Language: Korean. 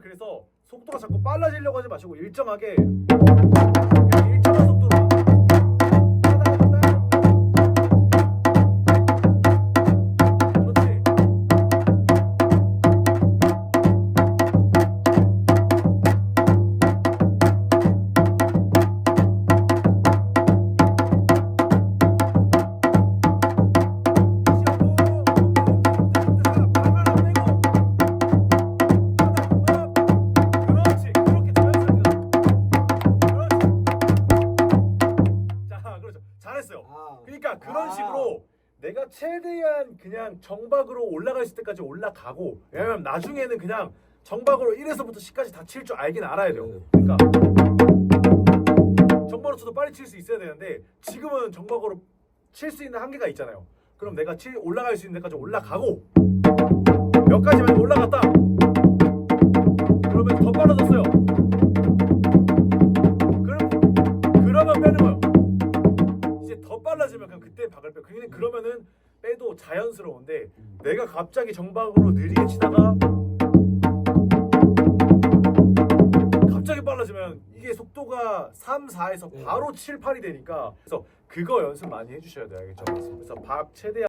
그래서 속도가 자꾸 빨라지려고 하지 마시고 일정하게 그러니까 그런 아. 식으로 내가 최대한 그냥 정박으로 올라갈 수 때까지 올라가고 왜냐면 나중에는 그냥 정박으로 1에서부터 10까지 다 칠 줄 알긴 알아야 돼요 네. 그러니까 정박으로 쳐도 빨리 칠 수 있어야 되는데 지금은 정박으로 칠 수 있는 한계가 있잖아요 그럼 내가 칠 올라갈 수 있는 데까지 올라가고 몇 가지 만약 올라갔 빨라지면 그냥 그때 박을 빼. 그냥 그러면은 빼도 자연스러운데 내가 갑자기 정박으로 느리게 치다가 갑자기 빨라지면 이게 속도가 3, 4에서 네. 바로 7, 8이 되니까 그래서 그거 연습 많이 해주셔야 돼요. 알겠죠? 그래서 박 최대한